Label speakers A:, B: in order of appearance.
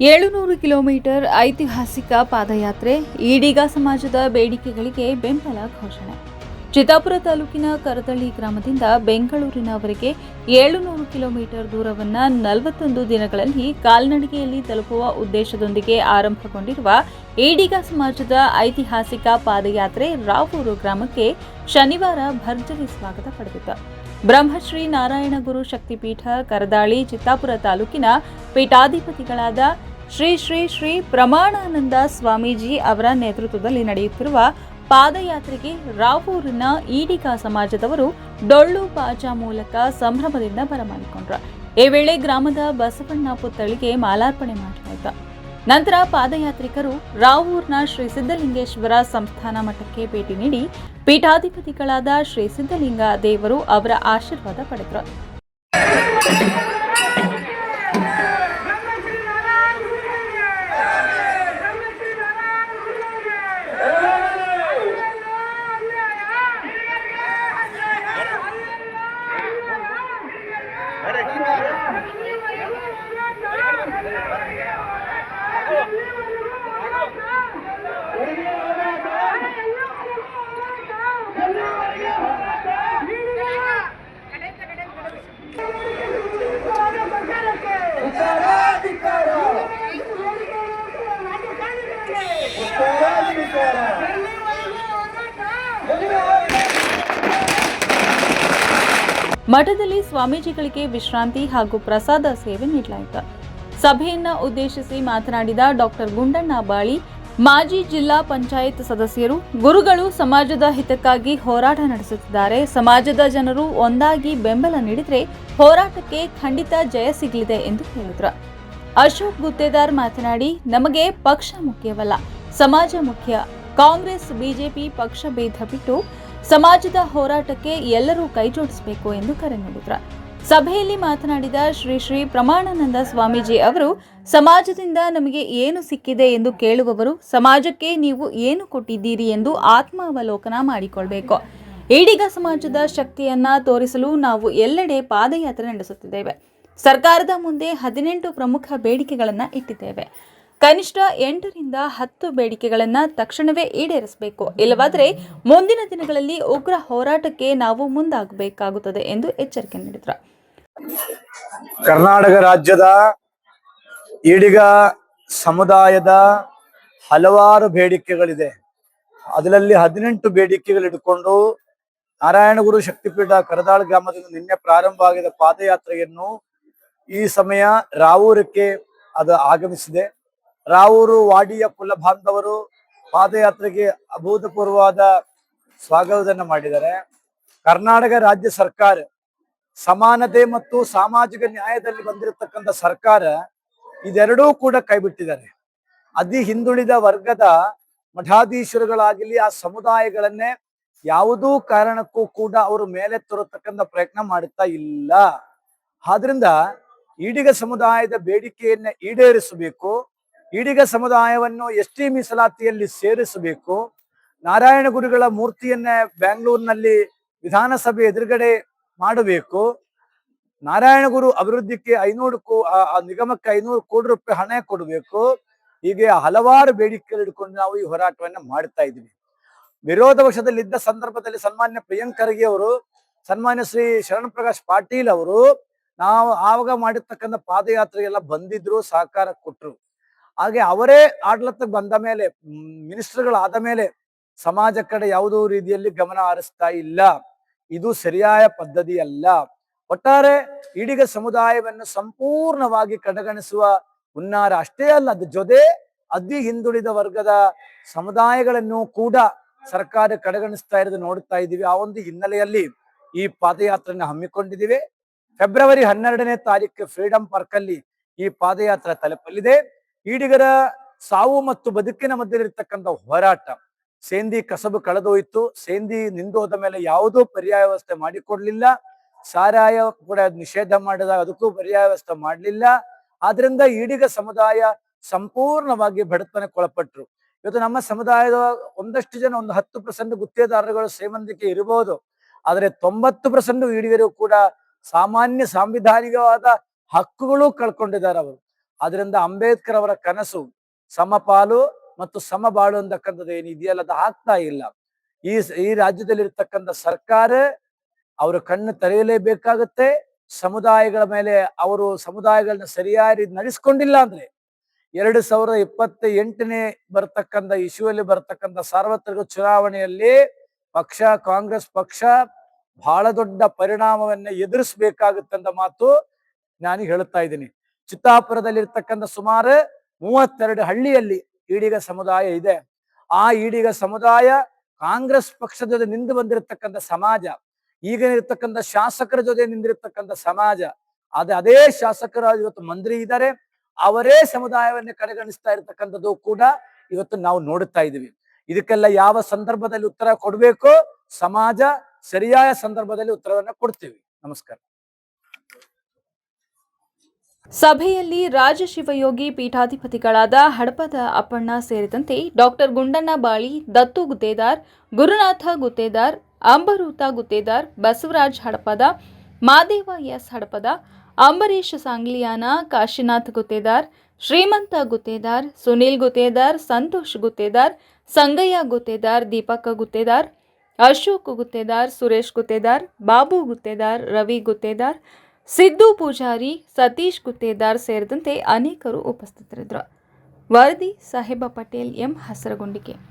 A: ಏಳುನೂರು ಕಿಲೋಮೀಟರ್ ಐತಿಹಾಸಿಕ ಪಾದಯಾತ್ರೆ, ಈಡಿಗ ಸಮಾಜದ ಬೇಡಿಕೆಗಳಿಗೆ ಬೆಂಬಲ ಘೋಷಣೆ. ಚಿತ್ತಾಪುರ ತಾಲೂಕಿನ ಕರದಳ್ಳಿ ಗ್ರಾಮದಿಂದ ಬೆಂಗಳೂರಿನವರೆಗೆ ಏಳುನೂರು ಕಿಲೋಮೀಟರ್ ದೂರವನ್ನು ನಲವತ್ತೊಂದು ದಿನಗಳಲ್ಲಿ ಕಾಲ್ನಡಿಗೆಯಲ್ಲಿ ತಲುಪುವ ಉದ್ದೇಶದೊಂದಿಗೆ ಆರಂಭಗೊಂಡಿರುವ ಈಡಿಗ ಸಮಾಜದ ಐತಿಹಾಸಿಕ ಪಾದಯಾತ್ರೆ ರಾವೂರು ಗ್ರಾಮಕ್ಕೆ ಶನಿವಾರ ಭರ್ಜರಿ ಸ್ವಾಗತ ಪಡೆದಿತ್ತು. ಬ್ರಹ್ಮಶ್ರೀ ನಾರಾಯಣಗುರು ಶಕ್ತಿಪೀಠ, ಕರದಾಳಿ, ಚಿತ್ತಾಪುರ ತಾಲೂಕಿನ ಪೀಠಾಧಿಪತಿಗಳಾದ ಶ್ರೀ ಶ್ರೀ ಶ್ರೀ ಪ್ರಮಾಣಾನಂದ ಸ್ವಾಮೀಜಿ ಅವರ ನೇತೃತ್ವದಲ್ಲಿ ನಡೆಯುತ್ತಿರುವ ಪಾದಯಾತ್ರೆಗೆ ರಾವೂರಿನ ಈಡಿಕಾ ಸಮಾಜದವರು ಡೊಳ್ಳು ಬಾಜಾ ಮೂಲಕ ಸಂಭ್ರಮದಿಂದ ಬರಮಾಡಿಕೊಂಡ್ರು. ಈ ವೇಳೆ ಗ್ರಾಮದ ಬಸವಣ್ಣ ಪುತ್ಥಳಿಗೆ ಮಾಲಾರ್ಪಣೆ ಮಾಡಲಾಯಿತು. ನಂತರ ಪಾದಯಾತ್ರಿಕರು ರಾವೂರ್ನ ಶ್ರೀ ಸಿದ್ಧಲಿಂಗೇಶ್ವರ ಸಂಸ್ಥಾನ ಮಠಕ್ಕೆ ಭೇಟಿ ನೀಡಿ ಪೀಠಾಧಿಪತಿಗಳಾದ ಶ್ರೀ ಸಿದ್ಧಲಿಂಗ ದೇವರು ಅವರ ಆಶೀರ್ವಾದ ಪಡೆದರು. ಮಠದಲ್ಲಿ ಸ್ವಾಮೀಜಿಗಳಿಗೆ ವಿಶ್ರಾಂತಿ ಹಾಗೂ ಪ್ರಸಾದ ಸೇವೆ ನೀಡಲಾಯಿತು. ಸಭೆಯನ್ನ ಉದ್ದೇಶಿಸಿ ಮಾತನಾಡಿದ ಡಾಕ್ಟರ್ ಗುಂಡಣ್ಣ ಬಾಳಿ ಮಾಜಿ ಜಿಲ್ಲಾ ಪಂಚಾಯತ್ ಸದಸ್ಯರು, ಗುರುಗಳು ಸಮಾಜದ ಹಿತಕ್ಕಾಗಿ ಹೋರಾಟ ನಡೆಸುತ್ತಿದ್ದಾರೆ. ಸಮಾಜದ ಜನರು ಒಂದಾಗಿ ಬೆಂಬಲ ನೀಡಿದರೆ ಹೋರಾಟಕ್ಕೆ ಖಂಡಿತ ಜಯ ಸಿಗಲಿದೆ ಎಂದು ಹೇಳಿದರು. ಅಶೋಕ್ ಗುತ್ತೇದಾರ್ ಮಾತನಾಡಿ, ನಮಗೆ ಪಕ್ಷ ಮುಖ್ಯವಲ್ಲ, ಸಮಾಜ ಮುಖ್ಯ. ಕಾಂಗ್ರೆಸ್, ಬಿಜೆಪಿ ಪಕ್ಷ ಭೇದ ಬಿಟ್ಟು ಸಮಾಜದ ಹೋರಾಟಕ್ಕೆ ಎಲ್ಲರೂ ಕೈಜೋಡಿಸಬೇಕು ಎಂದು ಕರೆ ನೀಡಿದರು. ಸಭೆಯಲ್ಲಿ ಮಾತನಾಡಿದ ಶ್ರೀ ಶ್ರೀ ಪ್ರಮಾಣಾನಂದ ಸ್ವಾಮೀಜಿ ಅವರು, ಸಮಾಜದಿಂದ ನಮಗೆ ಏನು ಸಿಕ್ಕಿದೆ ಎಂದು ಕೇಳುವವರು, ಸಮಾಜಕ್ಕೆ ನೀವು ಏನು ಕೊಟ್ಟಿದ್ದೀರಿ ಎಂದು ಆತ್ಮಾವಲೋಕನ ಮಾಡಿಕೊಳ್ಬೇಕು. ಈಡಿಗ ಸಮಾಜದ ಶಕ್ತಿಯನ್ನ ತೋರಿಸಲು ನಾವು ಎಲ್ಲೆಡೆ ಪಾದಯಾತ್ರೆ ನಡೆಸುತ್ತಿದ್ದೇವೆ. ಸರ್ಕಾರದ ಮುಂದೆ ಹದಿನೆಂಟು ಪ್ರಮುಖ ಬೇಡಿಕೆಗಳನ್ನು ಇಟ್ಟಿದ್ದೇವೆ. ಕನಿಷ್ಠ ಎಂಟರಿಂದ ಹತ್ತು ಬೇಡಿಕೆಗಳನ್ನು ತಕ್ಷಣವೇ ಈಡೇರಿಸಬೇಕು. ಇಲ್ಲವಾದರೆ ಮುಂದಿನ ದಿನಗಳಲ್ಲಿ ಉಗ್ರ ಹೋರಾಟಕ್ಕೆ ನಾವು ಮುಂದಾಗಬೇಕಾಗುತ್ತದೆ ಎಂದು ಎಚ್ಚರಿಕೆ ನೀಡಿದರು.
B: ಕರ್ನಾಟಕ ರಾಜ್ಯದ ಈಡಿಗ ಸಮುದಾಯದ ಹಲವಾರು ಬೇಡಿಕೆಗಳಿದೆ. ಅದರಲ್ಲಿ ಹದಿನೆಂಟು ಬೇಡಿಕೆಗಳು ಇಟ್ಕೊಂಡು ನಾರಾಯಣಗುರು ಶಕ್ತಿಪೀಠ ಕರದಾಳ ಗ್ರಾಮದಿಂದ ನಿನ್ನೆ ಪ್ರಾರಂಭ ಆಗಿದ ಪಾದಯಾತ್ರೆಯನ್ನು ಈ ಸಮಯ ರಾವೂರಕ್ಕೆ ಅದು ಆಗಮಿಸಿದೆ. ರಾವೂರು ವಾಡಿಯ ಕುಲ ಬಾಂಧವರು ಪಾದಯಾತ್ರೆಗೆ ಅಭೂತಪೂರ್ವವಾದ ಸ್ವಾಗತವನ್ನು ಮಾಡಿದ್ದಾರೆ. ಕರ್ನಾಟಕ ರಾಜ್ಯ ಸರ್ಕಾರ ಸಮಾನತೆ ಮತ್ತು ಸಾಮಾಜಿಕ ನ್ಯಾಯದಲ್ಲಿ ಬಂದಿರತಕ್ಕಂಥ ಸರ್ಕಾರ ಇದೆರಡೂ ಕೂಡ ಕೈಬಿಟ್ಟಿದ್ದಾರೆ ಅತಿ ಹಿಂದುಳಿದ ವರ್ಗದ ಮಠಾಧೀಶರುಗಳಾಗಲಿ ಆ ಸಮುದಾಯಗಳನ್ನೇ ಯಾವುದೂ ಕಾರಣಕ್ಕೂ ಕೂಡ ಅವರು ಮೇಲೆ ತರತಕ್ಕಂಥ ಪ್ರಯತ್ನ ಮಾಡುತ್ತಾ ಇಲ್ಲ. ಆದ್ರಿಂದ ಈಡಿಗ ಸಮುದಾಯದ ಬೇಡಿಕೆಯನ್ನ ಈಡೇರಿಸಬೇಕು, ಈಡಿಗ ಸಮುದಾಯವನ್ನು ಎಸ್ ಟಿ ಮೀಸಲಾತಿಯಲ್ಲಿ ಸೇರಿಸಬೇಕು. ನಾರಾಯಣ ಗುರುಗಳ ಮೂರ್ತಿಯನ್ನ ಬೆಂಗಳೂರಿನಲ್ಲಿ ವಿಧಾನಸಭೆ ಎದುರುಗಡೆ ಮಾಡಬೇಕು. ನಾರಾಯಣ ಗುರು ಅಭಿವೃದ್ಧಿಗೆ ಐನೂರು ಕೋ, ಆ- ನಿಗಮಕ್ಕೆ ಐನೂರು ಕೋಟಿ ರೂಪಾಯಿ ಹಣ ಕೊಡಬೇಕು. ಹೀಗೆ ಹಲವಾರು ಬೇಡಿಕೆಗಳು ಇಟ್ಕೊಂಡು ನಾವು ಈ ಹೋರಾಟವನ್ನ ಮಾಡ್ತಾ ಇದ್ವಿ ವಿರೋಧ ಪಕ್ಷದಲ್ಲಿದ್ದ ಸಂದರ್ಭದಲ್ಲಿ ಸನ್ಮಾನ್ಯ ಪ್ರಿಯಾಂಕ್ ಖರ್ಗೆ ಅವರು, ಸನ್ಮಾನ್ಯ ಶ್ರೀ ಶರಣ್ ಪ್ರಕಾಶ್ ಪಾಟೀಲ್ ಅವರು ನಾವು ಆವಾಗ ಮಾಡಿರ್ತಕ್ಕಂಥ ಪಾದಯಾತ್ರೆಗೆಲ್ಲ ಬಂದಿದ್ರು, ಸಹಕಾರ ಕೊಟ್ರು. ಹಾಗೆ ಅವರೇ ಆಡಳಿತಕ್ಕೆ ಬಂದ ಮೇಲೆ ಮಿನಿಸ್ಟರ್ಗಳಾದ ಮೇಲೆ ಸಮಾಜ ಕಡೆ ಯಾವುದೋ ರೀತಿಯಲ್ಲಿ ಗಮನ ಹರಿಸ್ತಾ ಇಲ್ಲ. ಇದು ಸರಿಯಾದ ಪದ್ಧತಿಯಲ್ಲ ಒಟ್ಟಾರೆ ಈಡಿಗ ಸಮುದಾಯವನ್ನು ಸಂಪೂರ್ಣವಾಗಿ ಕಡೆಗಣಿಸುವ ಹುನ್ನಾರ ಅಷ್ಟೇ ಅಲ್ಲ, ಅದ್ರ ಜೊತೆ ಅದಿ ಹಿಂದುಳಿದ ವರ್ಗದ ಸಮುದಾಯಗಳನ್ನು ಕೂಡ ಸರ್ಕಾರ ಕಡೆಗಣಿಸ್ತಾ ಇರೋದು ನೋಡ್ತಾ ಇದ್ದೀವಿ. ಆ ಒಂದು ಹಿನ್ನೆಲೆಯಲ್ಲಿ ಈ ಪಾದಯಾತ್ರೆಯನ್ನು ಹಮ್ಮಿಕೊಂಡಿದ್ದೀವಿ. ಫೆಬ್ರವರಿ ಹನ್ನೆರಡನೇ ತಾರೀಕು ಫ್ರೀಡಂ ಪಾರ್ಕ್ ಅಲ್ಲಿ ಈ ಪಾದಯಾತ್ರೆ ತಲುಪಲಿದೆ. ಈಡಿಗರ ಸಾವು ಮತ್ತು ಬದುಕಿನ ಮಧ್ಯದಲ್ಲಿರ್ತಕ್ಕಂಥ ಹೋರಾಟ ಸೇಂದಿ ಕಸಬು ಕಳೆದೋಯ್ತು. ಸೇಂದಿ ನಿಂದೋದ ಮೇಲೆ ಯಾವುದೂ ಪರ್ಯಾಯ ವ್ಯವಸ್ಥೆ ಮಾಡಿಕೊಡ್ಲಿಲ್ಲ. ಸಾರಾಯ ಕೂಡ ನಿಷೇಧ ಮಾಡಿದಾಗ ಅದಕ್ಕೂ ಪರ್ಯಾಯ ವ್ಯವಸ್ಥೆ ಮಾಡಲಿಲ್ಲ. ಆದ್ರಿಂದ ಈಡಿಗ ಸಮುದಾಯ ಸಂಪೂರ್ಣವಾಗಿ ಬಡತನಕ್ಕೆ ಒಳಪಟ್ಟರು ಇವತ್ತು ನಮ್ಮ ಸಮುದಾಯದ ಒಂದಷ್ಟು ಜನ ಒಂದು ಹತ್ತು ಪರ್ಸೆಂಟ್ ಗುತ್ತಿಗೆದಾರರುಗಳು ಶ್ರೀಮಂತಿಕೆ ಇರಬಹುದು ಆದರೆ ತೊಂಬತ್ತು ಪರ್ಸೆಂಟ್ ಈಡಿಗರು ಕೂಡ ಸಾಮಾನ್ಯ ಸಾಂವಿಧಾನಿಕವಾದ ಹಕ್ಕುಗಳು ಕಳ್ಕೊಂಡಿದ್ದಾರೆ ಅವರು. ಆದ್ರಿಂದ ಅಂಬೇಡ್ಕರ್ ಅವರ ಕನಸು, ಸಮಪಾಲು ಮತ್ತು ಸಮಬಾಳು ಅಂತಕ್ಕಂಥದ್ದು ಏನಿದೆಯಲ್ಲ ಅದು ಆಗ್ತಾ ಇಲ್ಲ. ಈ ಈ ರಾಜ್ಯದಲ್ಲಿರ್ತಕ್ಕಂಥ ಸರ್ಕಾರ ಅವರು ಕಣ್ಣು ತೆರೆಯಲೇಬೇಕಾಗತ್ತೆ. ಸಮುದಾಯಗಳ ಮೇಲೆ ಅವರು ಸಮುದಾಯಗಳನ್ನ ಸರಿಯಾಗಿ ನಡೆಸ್ಕೊಂಡಿಲ್ಲ ಅಂದ್ರೆ ಎರಡು ಸಾವಿರದ ಇಪ್ಪತ್ತ ಎಂಟನೇ ಬರ್ತಕ್ಕಂಥ ಇಶ್ಯೂಯಲ್ಲಿ ಬರ್ತಕ್ಕಂಥ ಸಾರ್ವತ್ರಿಕ ಚುನಾವಣೆಯಲ್ಲಿ ಪಕ್ಷ, ಕಾಂಗ್ರೆಸ್ ಪಕ್ಷ ಬಹಳ ದೊಡ್ಡ ಪರಿಣಾಮವನ್ನ ಎದುರಿಸಬೇಕಾಗುತ್ತಂತ ಮಾತು ನಾನು ಹೇಳ್ತಾ ಇದ್ದೀನಿ. ಚಿತ್ತಾಪುರದಲ್ಲಿರ್ತಕ್ಕಂಥ ಸುಮಾರು ಮೂವತ್ತೆರಡು ಹಳ್ಳಿಯಲ್ಲಿ ಈಡಿಗ ಸಮುದಾಯ ಇದೆ. ಆ ಈಡಿಗ ಸಮುದಾಯ ಕಾಂಗ್ರೆಸ್ ಪಕ್ಷದ ಜೊತೆ ನಿಂದು ಬಂದಿರತಕ್ಕಂಥ ಸಮಾಜ ಈಗ ಇರ್ತಕ್ಕಂಥ ಶಾಸಕರ ಜೊತೆ ನಿಂದಿರತಕ್ಕಂಥ ಸಮಾಜ ಅದೇ ಅದೇ ಶಾಸಕರ ಇವತ್ತು ಮಂತ್ರಿ ಇದ್ದಾರೆ. ಅವರೇ ಸಮುದಾಯವನ್ನೇ ಕಡೆಗಣಿಸ್ತಾ ಇರತಕ್ಕಂಥದ್ದು ಕೂಡ ಇವತ್ತು ನಾವು ನೋಡುತ್ತಾ ಇದೀವಿ ಇದಕ್ಕೆಲ್ಲ ಯಾವ ಸಂದರ್ಭದಲ್ಲಿ ಉತ್ತರ ಕೊಡಬೇಕು, ಸಮಾಜ ಸರಿಯಾದ ಸಂದರ್ಭದಲ್ಲಿ ಉತ್ತರವನ್ನ ಕೊಡ್ತೀವಿ. ನಮಸ್ಕಾರ.
A: ಸಭೆಯಲ್ಲಿ ರಾಜಶಿವಯೋಗಿ ಪೀಠಾಧಿಪತಿಗಳಾದ ಹಡಪದ ಅಪ್ಪಣ್ಣ ಸೇರಿದಂತೆ ಡಾಕ್ಟರ್ ಗುಂಡಣ್ಣ ಬಾಳಿ, ದತ್ತು ಗುತ್ತೇದಾರ್, ಗುರುನಾಥ ಗುತ್ತೇದಾರ್, ಅಂಬರೂತ ಗುತ್ತೇದಾರ್, ಬಸವರಾಜ್ ಹಡಪದ, ಮಾದೇವ ಎಸ್ ಹಡಪದ ಅಂಬರೀಶ್ ಸಾಂಗ್ಲಿಯಾನ, ಕಾಶಿನಾಥ್ ಗುತ್ತೇದಾರ್, ಶ್ರೀಮಂತ ಗುತ್ತೇದಾರ್, ಸುನೀಲ್ ಗುತ್ತೇದಾರ್, ಸಂತೋಷ್ ಗುತ್ತೇದಾರ್, ಸಂಗಯ್ಯ ಗುತ್ತೇದಾರ್, ದೀಪಕ್ ಗುತ್ತೇದಾರ್, ಅಶೋಕ್ ಗುತ್ತೇದಾರ್, ಸುರೇಶ್ ಗುತ್ತೇದಾರ್, ಬಾಬು ಗುತ್ತೇದಾರ್, ರವಿ ಗುತ್ತೇದಾರ್ ಸಿದ್ದು ಪೂಜಾರಿ ಸತೀಶ್ ಗುತ್ತೇದಾರ್ ಸೇರಿದಂತೆ ಅನೇಕರು ಉಪಸ್ಥಿತರಿದ್ದರು. ವರದಿ ಸಾಹೇಬ ಪಟೇಲ್ ಎಂ. ಹಸರಗುಂಡಿಕೆ.